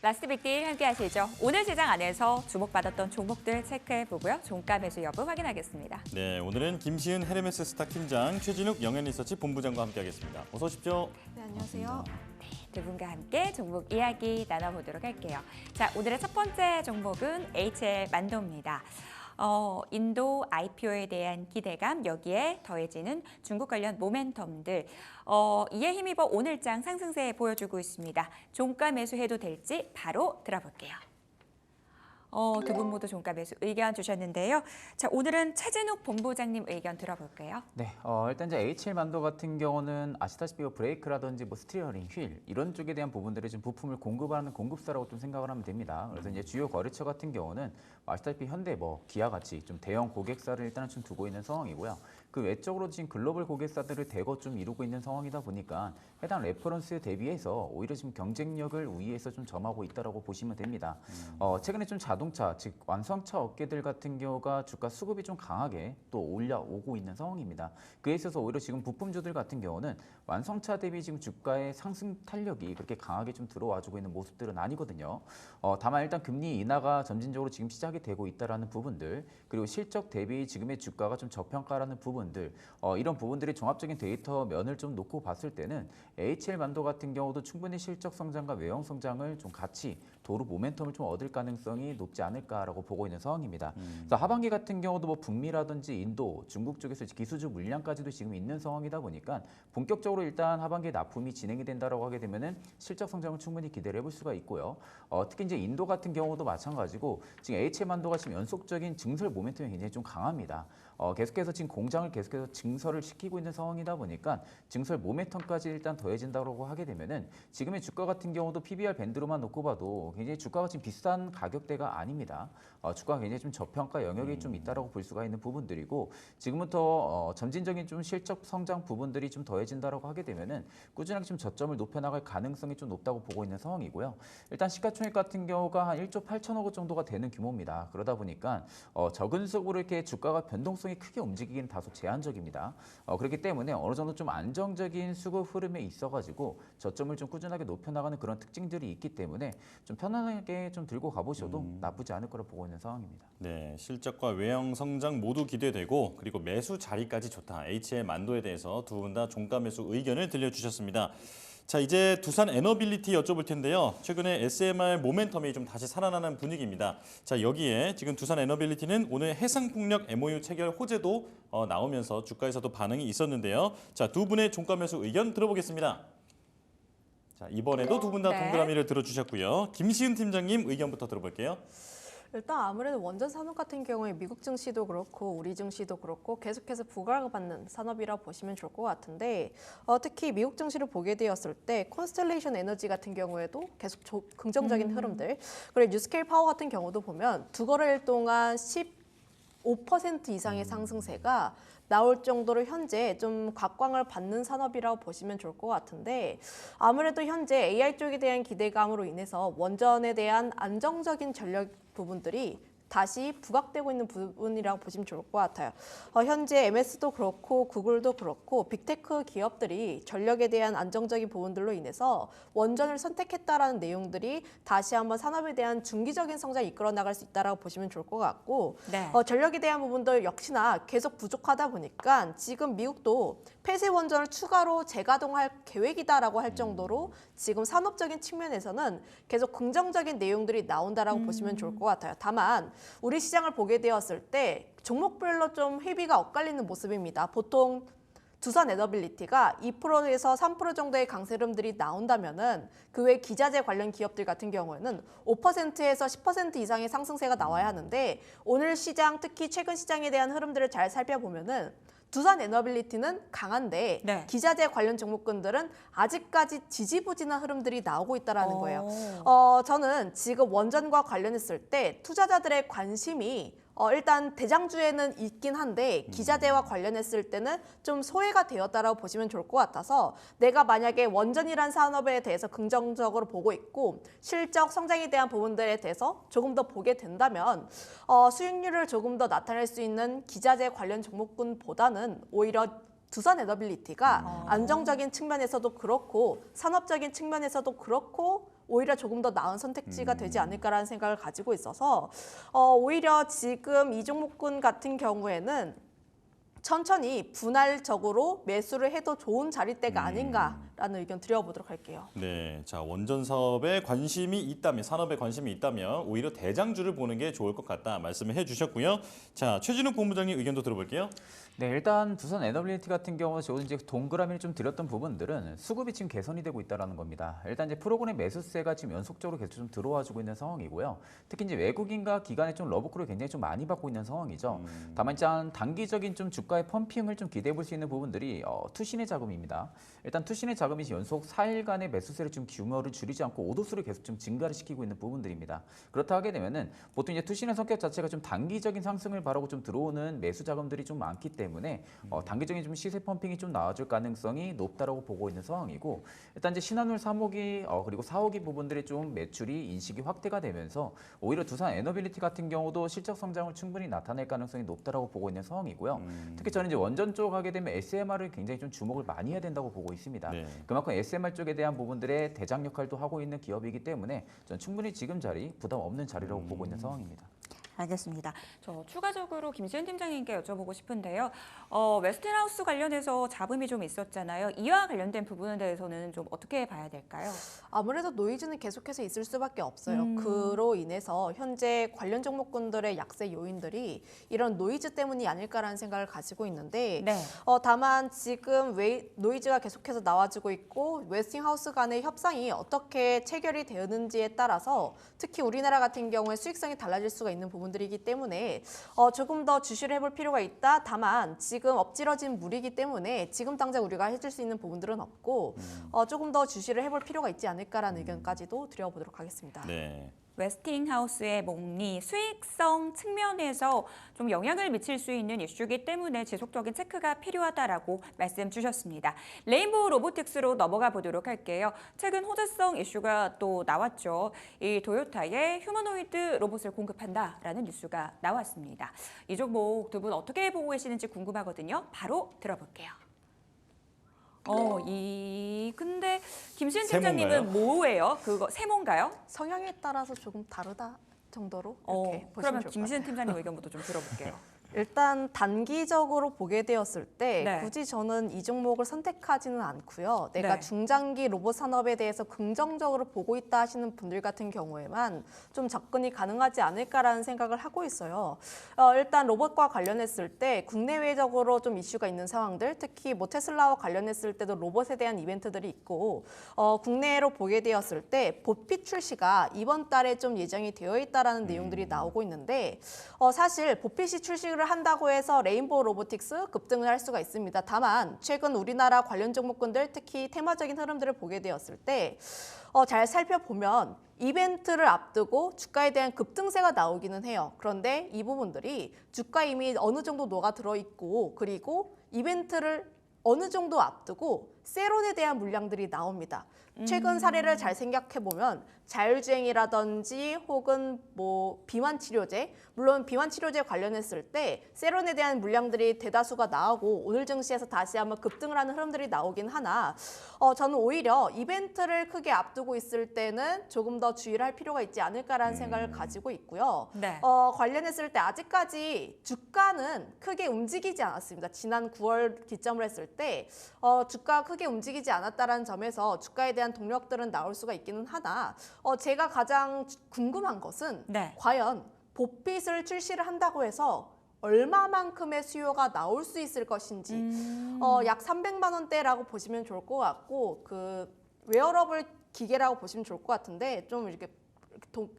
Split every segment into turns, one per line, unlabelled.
라스트 빅딜 함께 하시죠. 오늘 시장 안에서 주목받았던 종목들 체크해 보고요. 종가 매수 여부 확인하겠습니다.
네, 오늘은 김시은 헤르메스 스탁 팀장, 최진욱 영앤리서치 본부장과 함께하겠습니다. 어서 오십시오.
네, 안녕하세요.
두 분과 함께 종목 이야기 나눠보도록 할게요. 자, 오늘의 첫 번째 종목은 HL 만도입니다. 어, 인도 IPO에 대한 기대감 여기에 더해지는 중국 관련 모멘텀들 어, 이에 힘입어 오늘장 상승세 보여주고 있습니다. 종가 매수해도 될지 바로 들어볼게요. 어, 두 분 모두 종가 매수 의견 주셨는데요. 자, 오늘은 최진욱 본부장님 의견 들어볼게요.
네, 어, 일단 이제 H1 만도 같은 경우는 아시다시피 뭐 브레이크라든지 뭐 스티어링, 휠 이런 쪽에 대한 부분들이 좀 부품을 공급하는 공급사라고 좀 생각을 하면 됩니다. 그래서 이제 주요 거래처 같은 경우는 뭐 아시다시피 현대, 뭐 기아 같이 좀 대형 고객사를 일단은 좀 두고 있는 상황이고요. 그 외적으로 지금 글로벌 고객사들을 대거 좀 이루고 있는 상황이다 보니까 해당 레퍼런스 대비해서 오히려 지금 경쟁력을 우위에서 좀 점하고 있다라고 보시면 됩니다. 어, 최근에 좀 자동차, 즉 완성차 업계들 같은 경우가 주가 수급이 좀 강하게 또 올라오고 있는 상황입니다. 그에 있어서 오히려 지금 부품주들 같은 경우는 완성차 대비 지금 주가의 상승 탄력이 그렇게 강하게 좀 들어와주고 있는 모습들은 아니거든요. 어, 다만 일단 금리 인하가 점진적으로 지금 시작이 되고 있다라는 부분들 그리고 실적 대비 지금의 주가가 좀 저평가라는 부분 들 어, 이런 부분들이 종합적인 데이터 면을 좀 놓고 봤을 때는 HL 만도 같은 경우도 충분히 실적 성장과 외형 성장을 좀 같이 도로 모멘텀을 좀 얻을 가능성이 높지 않을까라고 보고 있는 상황입니다. 그래서 하반기 같은 경우도 뭐 북미라든지 인도, 중국 쪽에서 기술주 물량까지도 지금 있는 상황이다 보니까 본격적으로 일단 하반기에 납품이 진행이 된다라고 하게 되면은 실적 성장을 충분히 기대를 해볼 수가 있고요. 어, 특히 이제 인도 같은 경우도 마찬가지고 지금 HM 만도가 지금 연속적인 증설 모멘텀이 굉장히 좀 강합니다. 어, 계속해서 지금 공장을 계속해서 증설을 시키고 있는 상황이다 보니까 증설 모멘텀까지 일단 더해진다고 하게 되면은 지금의 주가 같은 경우도 PBR 밴드로만 놓고 봐도 굉장히 주가가 지금 비싼 가격대가 아닙니다. 어, 주가가 굉장히 좀 저평가 영역이 좀 있다라고 볼 수가 있는 부분들이고 지금부터 어, 점진적인 좀 실적 성장 부분들이 좀 더해진다라고 하게 되면은 꾸준하게 좀 저점을 높여나갈 가능성이 좀 높다고 보고 있는 상황이고요. 일단 시가총액 같은 경우가 한 1조 8천억 원 정도가 되는 규모입니다. 그러다 보니까 어, 적은 속으로 이렇게 주가가 변동성이 크게 움직이기는 다소 제한적입니다. 어, 그렇기 때문에 어느 정도 좀 안정적인 수급 흐름에 있어가지고 저점을 좀 꾸준하게 높여나가는 그런 특징들이 있기 때문에 좀 편 안하게 좀 들고 가보셔도 나쁘지 않을 거라 보고 있는 상황입니다.
네, 실적과 외형 성장 모두 기대되고 그리고 매수 자리까지 좋다. HL 만도에 대해서 두 분 다 종가 매수 의견을 들려주셨습니다. 자, 이제 두산 에너빌리티 여쭤볼 텐데요. 최근에 SMR 모멘텀이 좀 다시 살아나는 분위기입니다. 자, 여기에 지금 두산 에너빌리티는 오늘 해상풍력 MOU 체결 호재도 어, 나오면서 주가에서도 반응이 있었는데요. 자, 두 분의 종가 매수 의견 들어보겠습니다. 자, 이번에도 두 분 다
네.
동그라미를 들어주셨고요. 김시은 팀장님 의견부터 들어볼게요.
일단 아무래도 원전 산업 같은 경우에 미국 증시도 그렇고 우리 증시도 그렇고 계속해서 부각을 받는 산업이라 보시면 좋을 것 같은데 어, 특히 미국 증시를 보게 되었을 때 콘스텔레이션 에너지 같은 경우에도 계속 조- 긍정적인 흐름들 그리고 뉴스케일 파워 같은 경우도 보면 두 거래일 동안 15% 이상의 상승세가 나올 정도로 현재 좀 각광을 받는 산업이라고 보시면 좋을 것 같은데 아무래도 현재 AI 쪽에 대한 기대감으로 인해서 원전에 대한 안정적인 전력 부분들이 다시 부각되고 있는 부분이라고 보시면 좋을 것 같아요. 어, 현재 MS도 그렇고 구글도 그렇고 빅테크 기업들이 전력에 대한 안정적인 부분들로 인해서 원전을 선택했다라는 내용들이 다시 한번 산업에 대한 중기적인 성장을 이끌어 나갈 수 있다라고 보시면 좋을 것 같고
네.
어, 전력에 대한 부분도 역시나 계속 부족하다 보니까 지금 미국도 폐쇄 원전을 추가로 재가동할 계획이다라고 할 정도로 지금 산업적인 측면에서는 계속 긍정적인 내용들이 나온다라고 보시면 좋을 것 같아요. 다만 우리 시장을 보게 되었을 때 종목별로 좀 회비가 엇갈리는 모습입니다. 보통 두산 에너빌리티가 2%에서 3% 정도의 강세 흐름들이 나온다면은 그 외 기자재 관련 기업들 같은 경우에는 5%에서 10% 이상의 상승세가 나와야 하는데 오늘 시장 특히 최근 시장에 대한 흐름들을 잘 살펴보면은 두산 에너빌리티는 강한데
네.
기자재 관련 종목군들은 아직까지 지지부진한 흐름들이 나오고 있다라는
오.
거예요. 어, 저는 지금 원전과 관련했을 때 투자자들의 관심이 어, 일단 대장주에는 있긴 한데 기자재와 관련했을 때는 좀 소외가 되었다라고 보시면 좋을 것 같아서 내가 만약에 원전이란 산업에 대해서 긍정적으로 보고 있고 실적 성장에 대한 부분들에 대해서 조금 더 보게 된다면 어, 수익률을 조금 더 나타낼 수 있는 기자재 관련 종목군보다는 오히려 두산 에너빌리티가 안정적인 측면에서도 그렇고 산업적인 측면에서도 그렇고 오히려 조금 더 나은 선택지가 되지 않을까라는 생각을 가지고 있어서 어, 오히려 지금 이 종목군 같은 경우에는 천천히 분할적으로 매수를 해도 좋은 자리대가 아닌가라는 의견 드려보도록 할게요.
네, 자 원전 사업에 관심이 있다면 산업에 관심이 있다면 오히려 대장주를 보는 게 좋을 것 같다 말씀을 해주셨고요. 자 최진욱 본부장님 의견도 들어볼게요.
네, 일단 두산 에너빌리티 같은 경우 저는 이제 동그라미를 좀 드렸던 부분들은 수급이 지금 개선이 되고 있다라는 겁니다. 일단 이제 프로그램 매수세가 지금 연속적으로 계속 좀 들어와주고 있는 상황이고요. 특히 이제 외국인과 기관의 좀 러브콜을 굉장히 좀 많이 받고 있는 상황이죠. 다만 일단 단기적인 좀 주가의 펌핑을 좀 기대해 볼 수 있는 부분들이 어, 투신의 자금입니다. 일단 투신의 자금이 연속 4일간의 매수세를 좀 규모를 줄이지 않고 오도수를 계속 좀 증가를 시키고 있는 부분들입니다. 그렇다 하게 되면은 보통 이제 투신의 성격 자체가 좀 단기적인 상승을 바라고 좀 들어오는 매수 자금들이 좀 많기 때문에 어, 단기적인 좀 시세 펌핑이 좀 나와줄 가능성이 높다라고 보고 있는 상황이고 일단 이제 신한울 3호기 어, 그리고 4호기 부분들이 좀 매출이 인식이 확대가 되면서 오히려 두산 에너빌리티 같은 경우도 실적 성장을 충분히 나타낼 가능성이 높다라고 보고 있는 상황이고요. 특히 저는 이제 원전 쪽 하게 되면 SMR을 굉장히 좀 주목을 많이 해야 된다고 보고 있습니다.
네.
그만큼 SMR 쪽에 대한 부분들의 대장 역할도 하고 있는 기업이기 때문에 저는 충분히 지금 자리 부담 없는 자리라고 보고 있는 상황입니다.
알겠습니다. 저 추가적으로 김시현 팀장님께 여쭤보고 싶은데요. 어, 웨스틴하우스 관련해서 잡음이 좀 있었잖아요. 이와 관련된 부분에 대해서는 좀 어떻게 봐야 될까요?
아무래도 노이즈는 계속해서 있을 수밖에 없어요.
음.
그로 인해서 현재 관련 종목군들의 약세 요인들이 이런 노이즈 때문이 아닐까라는 생각을 가지고 있는데
네.
어, 다만 지금 웨이, 노이즈가 계속해서 나와주고 있고 웨스팅하우스 간의 협상이 어떻게 체결이 되었는지에 따라서 특히 우리나라 같은 경우에 수익성이 달라질 수가 있는 부분 들이기 때문에 어, 조금 더 주시를 해볼 필요가 있다. 다만 지금 엎질러진 물이기 때문에 지금 당장 우리가 해줄 수 있는 부분들은 없고 어, 조금 더 주시를 해볼 필요가 있지 않을까라는 의견까지도 드려보도록 하겠습니다.
네.
웨스팅하우스의 목리 수익성 측면에서 좀 영향을 미칠 수 있는 이슈이기 때문에 지속적인 체크가 필요하다라고 말씀 주셨습니다. 레인보우 로보틱스로 넘어가 보도록 할게요. 최근 호재성 이슈가 또 나왔죠. 이 도요타의 휴머노이드 로봇을 공급한다라는 뉴스가 나왔습니다. 이 종목 두 분 어떻게 보고 계시는지 궁금하거든요. 바로 들어볼게요. 어, 이 근데
세모인가요?
팀장님은 뭐예요? 그거 세모인가요?
성향에 따라서 조금 다르다 정도로 이렇게
어,
보시면
그러면
좋을 것
김시현
같아요.
팀장님 의견부터 좀 들어볼게요.
일단 단기적으로 보게 되었을 때
네.
굳이 저는 이 종목을 선택하지는 않고요. 내가
네.
중장기 로봇 산업에 대해서 긍정적으로 보고 있다 하시는 분들 같은 경우에만 좀 접근이 가능하지 않을까라는 생각을 하고 있어요. 어, 일단 로봇과 관련했을 때 국내외적으로 좀 이슈가 있는 상황들, 특히 뭐 테슬라와 관련했을 때도 로봇에 대한 이벤트들이 있고 어, 국내로 보게 되었을 때 보피 출시가 이번 달에 좀 예정이 되어 있다라는 내용들이 나오고 있는데 어, 사실 보핏이 출시 를 한다고 해서 레인보우 로보틱스 급등을 할 수가 있습니다. 다만 최근 우리나라 관련 종목군들 특히 테마적인 흐름들을 보게 되었을 때 어, 잘 살펴보면 이벤트를 앞두고 주가에 대한 급등세가 나오기는 해요. 그런데 이 부분들이 주가 이미 어느 정도 녹아 들어 있고 그리고 이벤트를 어느 정도 앞두고 세론에 대한 물량들이 나옵니다. 최근 사례를 잘 생각해 보면 자율주행이라든지 혹은 뭐 비만 치료제 물론 비만 치료제 관련했을 때 세론에 대한 물량들이 대다수가 나오고 오늘 증시에서 다시 한번 급등을 하는 흐름들이 나오긴 하나 어, 저는 오히려 이벤트를 크게 앞두고 있을 때는 조금 더 주의를 할 필요가 있지 않을까라는 생각을 가지고 있고요.
네.
어, 관련했을 때 아직까지 주가는 크게 움직이지 않았습니다. 지난 9월 기점을 했을 때 어, 주가 크게 움직이지 않았다라는 점에서 주가에 대한 동력들은 나올 수가 있기는 하나 어, 제가 가장 주- 궁금한 것은
네.
과연 보핏을 출시를 한다고 해서 얼마만큼의 수요가 나올 수 있을 것인지
음.
어, 약 300만 원대라고 보시면 좋을 것 같고 그 웨어러블 기계라고 보시면 좋을 것 같은데 좀 이렇게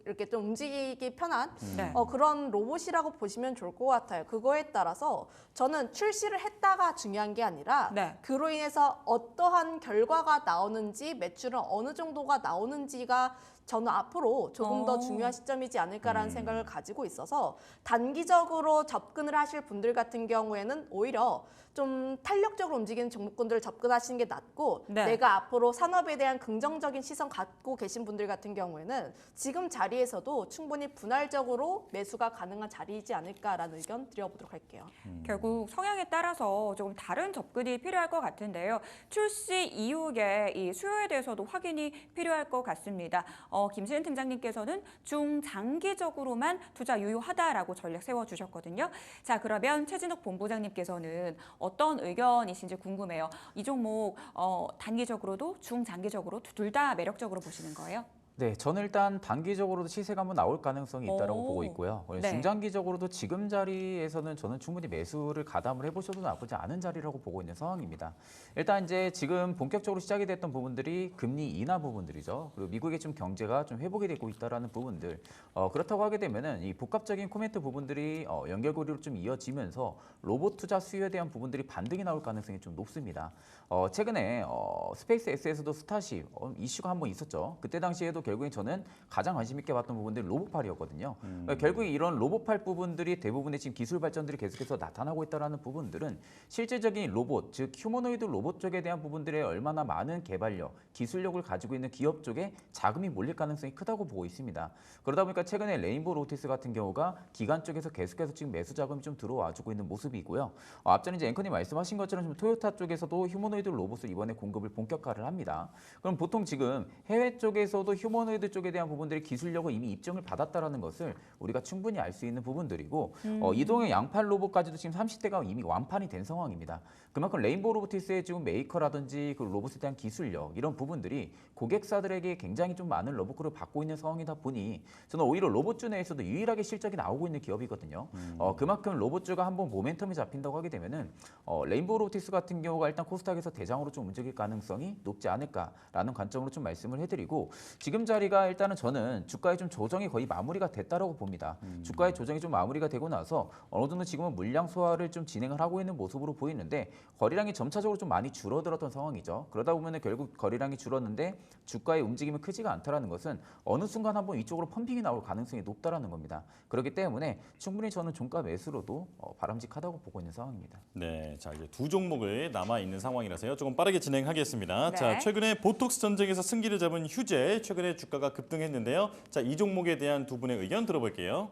이렇게 좀 움직이기 편한
네.
어, 그런 로봇이라고 보시면 좋을 것 같아요. 그거에 따라서 저는 출시를 했다가 중요한 게 아니라
네.
그로 인해서 어떠한 결과가 나오는지 매출은 어느 정도가 나오는지가 저는 앞으로 조금 더
어.
중요한 시점이지 않을까라는
음.
생각을 가지고 있어서 단기적으로 접근을 하실 분들 같은 경우에는 오히려 좀 탄력적으로 움직이는 종목군들을 접근하시는 게 낫고
네.
내가 앞으로 산업에 대한 긍정적인 시선 갖고 계신 분들 같은 경우에는 지금 자리에서도 충분히 분할적으로 매수가 가능한 자리이지 않을까라는 의견 드려보도록 할게요.
결국 성향에 따라서 조금 다른 접근이 필요할 것 같은데요. 출시 이후에 이 수요에 대해서도 확인이 필요할 것 같습니다. 어, 김시은 팀장님께서는 중장기적으로만 투자 유효하다라고 전략 세워주셨거든요. 자, 그러면 최진욱 본부장님께서는 어떤 의견이신지 궁금해요. 이 종목 어, 단기적으로도 중장기적으로 둘 다 매력적으로 보시는 거예요?
네, 저는 일단 단기적으로도 시세가 한번 나올 가능성이 있다고
오.
보고 있고요.
네.
중장기적으로도 지금 자리에서는 저는 충분히 매수를 가담을 해보셔도 나쁘지 않은 자리라고 보고 있는 상황입니다. 일단 이제 지금 본격적으로 시작이 됐던 부분들이 금리 인하 부분들이죠. 그리고 미국의 좀 경제가 좀 회복이 되고 있다라는 부분들. 어, 그렇다고 하게 되면은 이 복합적인 코멘트 부분들이 어, 연결고리로 좀 이어지면서 로봇 투자 수요에 대한 부분들이 반등이 나올 가능성이 좀 높습니다. 어, 최근에 어, 스페이스 X에서도 스타쉽 어, 이슈가 한번 있었죠. 그때 당시에도 결국엔 저는 가장 관심 있게 봤던 부분들이 로봇팔이었거든요. 그러니까 결국에 이런 로봇팔 부분들이 대부분의 지금 기술 발전들이 계속해서 나타나고 있다라는 부분들은 실질적인 로봇, 즉 휴머노이드 로봇 쪽에 대한 부분들에 얼마나 많은 개발력, 기술력을 가지고 있는 기업 쪽에 자금이 몰릴 가능성이 크다고 보고 있습니다. 그러다 보니까 최근에 레인보우 로티스 같은 경우가 기관 쪽에서 계속해서 지금 매수 자금이 좀 들어와주고 있는 모습이고요. 어, 앞전에 이제 앵커님 말씀하신 것처럼 지금 토요타 쪽에서도 휴머노이드 로봇을 이번에 공급을 본격화를 합니다. 그럼 보통 지금 해외 쪽에서도 휴머 노이드 쪽에 대한 부분들이 기술력을 이미 입증을 받았다라는 것을 우리가 충분히 알 수 있는 부분들이고 어, 이동형 양팔 로봇까지도 지금 30대가 이미 완판이 된 상황입니다. 그만큼 레인보우 로보티스의 지금 메이커라든지 그 로봇에 대한 기술력 이런 부분들이 고객사들에게 굉장히 좀 많은 러브콜을 받고 있는 상황이다 보니 저는 오히려 로봇주 내에서도 유일하게 실적이 나오고 있는 기업이거든요. 어, 그만큼 로봇주가 한번 모멘텀이 잡힌다고 하게 되면은 어, 레인보우 로보티스 같은 경우가 일단 코스닥에서 대장으로 좀 움직일 가능성이 높지 않을까라는 관점으로 좀 말씀을 해드리고 지금 자리가 일단은 저는 주가의 좀 조정이 거의 마무리가 됐다라고 봅니다. 주가의 조정이 좀 마무리가 되고 나서 어느 정도 지금은 물량 소화를 좀 진행을 하고 있는 모습으로 보이는데 거래량이 점차적으로 좀 많이 줄어들었던 상황이죠. 그러다 보면은 결국 거래량이 줄었는데 주가의 움직임이 크지가 않다라는 것은 어느 순간 한번 이쪽으로 펌핑이 나올 가능성이 높다라는 겁니다. 그렇기 때문에 충분히 저는 종가 매수로도 어, 바람직하다고 보고 있는 상황입니다.
네, 자 이제 두 종목을 남아 있는 상황이라서요. 조금 빠르게 진행하겠습니다.
네.
자, 최근에 보톡스 전쟁에서 승기를 잡은 휴재 최근에 주가가 급등했는데요. 자, 이 종목에 대한 두 분의 의견 들어볼게요.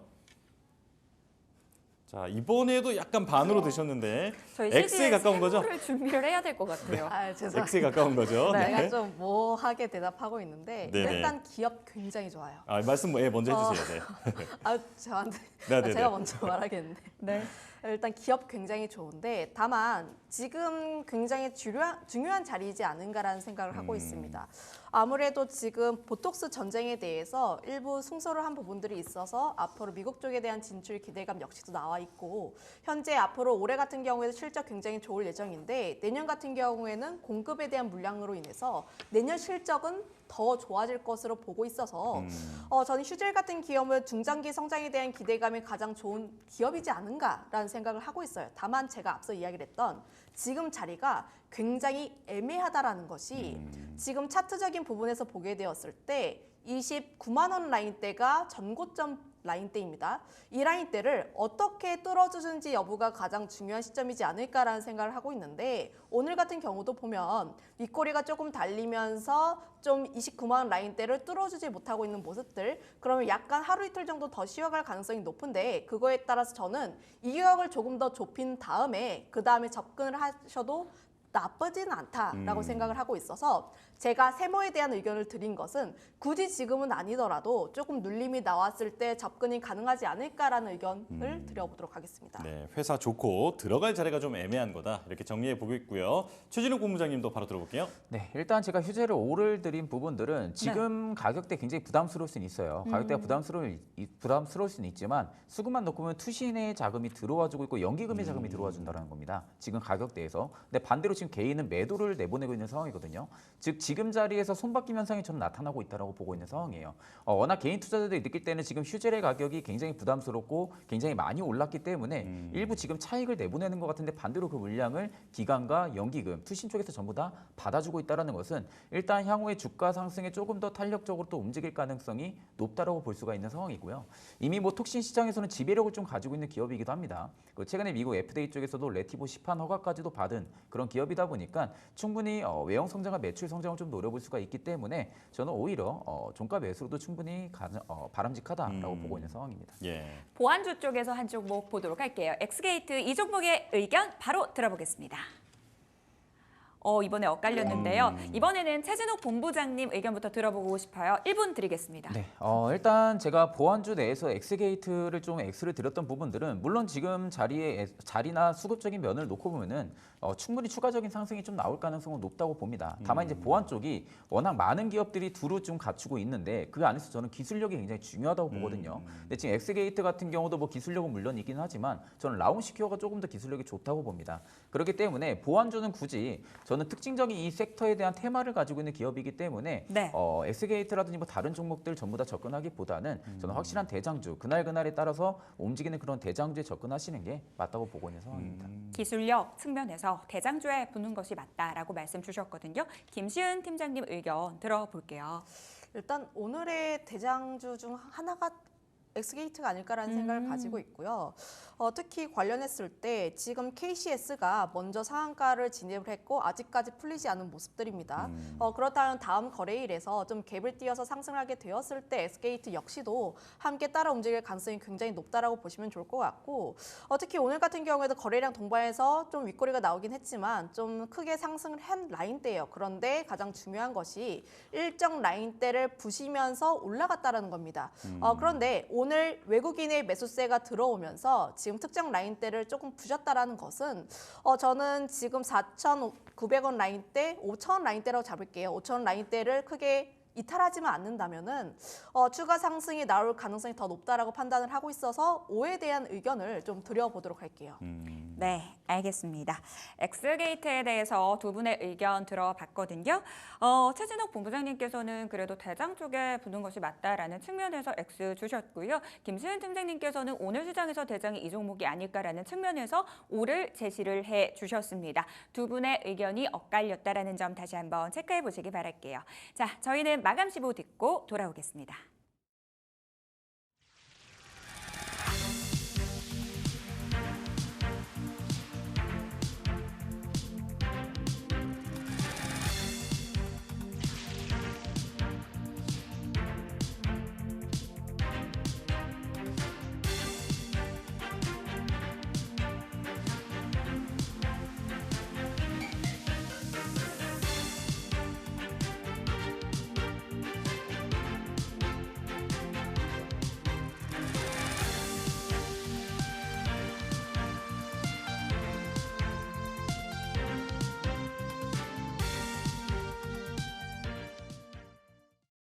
자, 이번에도 약간 반으로 드셨는데
저희
X에
CG에
가까운 거죠?
를 준비를 해야 될 것 같아요.
아, 죄송합니다.
X에 가까운 거죠.
네.
제가 좀 뭐하게 대답하고 있는데
네네.
일단 기업 굉장히 좋아요.
아, 말씀 예, 먼저 해주세요.
아 저한테
네, 네,
제가
네.
먼저 말하겠는데
네.
일단 기업 굉장히 좋은데 다만 지금 굉장히 중요한, 중요한 자리이지 않은가라는 생각을 하고
음.
있습니다. 아무래도 지금 보톡스 전쟁에 대해서 일부 승소를 한 부분들이 있어서 앞으로 미국 쪽에 대한 진출 기대감 역시도 나와 있고 현재 앞으로 올해 같은 경우에도 실적 굉장히 좋을 예정인데 내년 같은 경우에는 공급에 대한 물량으로 인해서 내년 실적은 더 좋아질 것으로 보고 있어서
음.
어, 저는 휴젤 같은 기업은 중장기 성장에 대한 기대감이 가장 좋은 기업이지 않은가라는 생각을 하고 있어요. 다만 제가 앞서 이야기를 했던 지금 자리가 굉장히 애매하다라는 것이
음.
지금 차트적인 부분에서 보게 되었을 때 29만 원 라인대가 전고점 라인대입니다. 이 라인대를 어떻게 뚫어주는지 여부가 가장 중요한 시점이지 않을까라는 생각을 하고 있는데 오늘 같은 경우도 보면 윗꼬리가 조금 달리면서 좀 29만 원 라인대를 뚫어주지 못하고 있는 모습들 그러면 약간 하루 이틀 정도 더 쉬어갈 가능성이 높은데 그거에 따라서 저는 이 가격을 조금 더 좁힌 다음에 그 다음에 접근을 하셔도 나쁘지는 않다라고
음.
생각을 하고 있어서 제가 세모에 대한 의견을 드린 것은 굳이 지금은 아니더라도 조금 눌림이 나왔을 때 접근이 가능하지 않을까라는 의견을 드려보도록 하겠습니다.
네, 회사 좋고 들어갈 자리가 좀 애매한 거다. 이렇게 정리해 보겠고요. 최진욱 본부장님도 바로 들어볼게요.
네, 일단 제가 휴재를 오를 드린 부분들은 지금 가격대 굉장히 부담스러울 수는 있어요. 가격대가 부담스러울, 이- 부담스러울 수는 있지만 수급만 놓고 보면 투신의 자금이 들어와주고 있고 연기금의 자금이 들어와 준다는 겁니다. 지금 가격대에서. 근데 반대로 지금 지금 개인은 매도를 내보내고 있는 상황이거든요. 즉 지금 자리에서 손바뀜 현상이 저는 나타나고 있다고 보고 있는 상황이에요. 어, 워낙 개인 투자자들이 느낄 때는 지금 휴젤의 가격이 굉장히 부담스럽고 굉장히 많이 올랐기 때문에 일부 지금 차익을 내보내는 것 같은데 반대로 그 물량을 기관과 연기금, 투신 쪽에서 전부 다 받아주고 있다는 것은 일단 향후에 주가 상승에 조금 더 탄력적으로 또 움직일 가능성이 높다라고 볼 수가 있는 상황이고요. 이미 뭐 톡신 시장에서는 지배력을 좀 가지고 있는 기업이기도 합니다. 그 최근에 미국 FDA 쪽에서도 레티보 시판 허가까지도 받은 그런 기업이다 보니까 충분히 어, 외형 성장과 매출 성장을 좀 노려볼 수가 있기 때문에 저는 오히려 어, 종가 매수로도 충분히 가, 어, 바람직하다라고
음.
보고 있는 상황입니다.
예.
보안주 쪽에서 한 종목 보도록 할게요. 엑스게이트 이 종목의 의견 바로 들어보겠습니다. 어, 이번에 엇갈렸는데요. 이번에는 최진욱 본부장님 의견부터 들어보고 싶어요. 1분 드리겠습니다.
네, 어, 일단 제가 보안주 내에서 엑스게이트를 좀 X를 드렸던 부분들은 물론 지금 자리에 자리나 수급적인 면을 놓고 보면은 어, 충분히 추가적인 상승이 좀 나올 가능성은 높다고 봅니다. 다만 이제 보안 쪽이 워낙 많은 기업들이 두루 좀 갖추고 있는데 그 안에서 저는 기술력이 굉장히 중요하다고 보거든요. 근데 지금 엑스게이트 같은 경우도 뭐 기술력은 물론 있긴 하지만 저는 라운 시큐어가 조금 더 기술력이 좋다고 봅니다. 그렇기 때문에 보안주는 굳이 저는 특징적인 이 섹터에 대한 테마를 가지고 있는 기업이기 때문에
네.
어, 엑스게이트라든지 뭐 다른 종목들 전부 다 접근하기보다는 저는 확실한 대장주 그날 그날에 따라서 움직이는 그런 대장주에 접근하시는 게 맞다고 보고 있는 상황입니다.
기술력 측면에서 대장주에 붙는 것이 맞다라고 말씀 주셨거든요. 김시은 팀장님 의견 들어볼게요.
일단 오늘의 대장주 중 하나가 엑스게이트가 아닐까라는 생각을
음.
가지고 있고요. 어, 특히 관련했을 때 지금 KCS가 먼저 상한가를 진입을 했고 아직까지 풀리지 않은 모습들입니다. 어, 그렇다면 다음 거래일에서 좀 갭을 띄어서 상승하게 되었을 때 엑스게이트 역시도 함께 따라 움직일 가능성이 굉장히 높다라고 보시면 좋을 것 같고 어, 특히 오늘 같은 경우에도 거래량 동반해서 좀 윗꼬리가 나오긴 했지만 좀 크게 상승을 한 라인대예요. 그런데 가장 중요한 것이 일정 라인대를 부시면서 올라갔다라는 겁니다. 어, 그런데 오늘 외국인의 매수세가 들어오면서 지금 특정 라인대를 조금 부셨다라는 것은 어, 저는 지금 4,900원 라인대, 5,000원 라인대라고 잡을게요. 5,000원 라인대를 크게 이탈하지만 않는다면은 어, 추가 상승이 나올 가능성이 더 높다라고 판단을 하고 있어서 오에 대한 의견을 좀 드려보도록 할게요.
네, 알겠습니다. 엑스게이트에 대해서 두 분의 의견 들어봤거든요. 어, 최진욱 본부장님께서는 그래도 대장 쪽에 붙는 것이 맞다라는 측면에서 X 주셨고요. 김수현 팀장님께서는 오늘 시장에서 대장이 이 종목이 아닐까라는 측면에서 O를 제시를 해 주셨습니다. 두 분의 의견이 엇갈렸다라는 점 다시 한번 체크해 보시기 바랄게요. 자, 저희는 마감 시보 듣고 돌아오겠습니다.